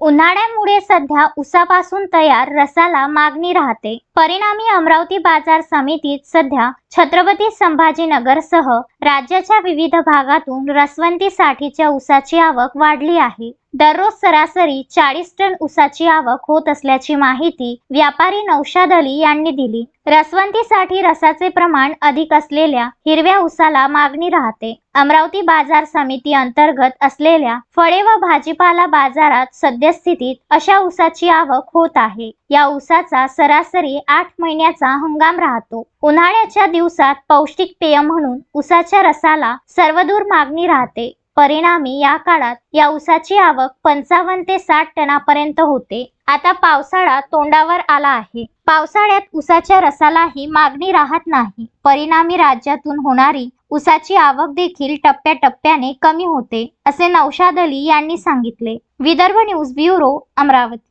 उन्हाळ्यामुळे सध्या उसापासून तयार रसाला मागणी राहते. परिणामी अमरावती बाजार समितीत सध्या छत्रपती संभाजीनगरसह राज्याच्या विविध भागातून रसवंतीसाठीच्या ऊसाची आवक वाढली आहे. दररोज सरासरी चाळीस टन ऊसाची आवक होत असल्याची माहिती व्यापारी नौशाद अली यांनी दिली. रसवंतीसाठी रसाचे प्रमाण अधिक असलेल्या हिरव्या ऊसाला मागणी राहते. अमरावती बाजार समिती अंतर्गत असलेल्या फळे व भाजीपाला बाजारात सद्यस्थितीत अशा ऊसाची आवक होत आहे. या ऊसाचा सरासरी आठ महिन्याचा हंगाम राहतो. उन्हाळ्याच्या दिवसात पौष्टिक पेय म्हणून उसाच्या रसाला सर्वदूर मागणी राहते. परिणामी या काळात या उसाची आवक पंचावन्न ते साठ टनापर्यंत होते. आता पावसाळा तोंडावर आला आहे. पावसाळ्यात उसाच्या रसालाही मागणी राहत नाही. परिणामी राज्यातून होणारी उसाची आवक देखील टप्प्याटप्प्याने कमी होते असे नौशाद अली यांनी सांगितले. Vidarbha news bureau Amravati.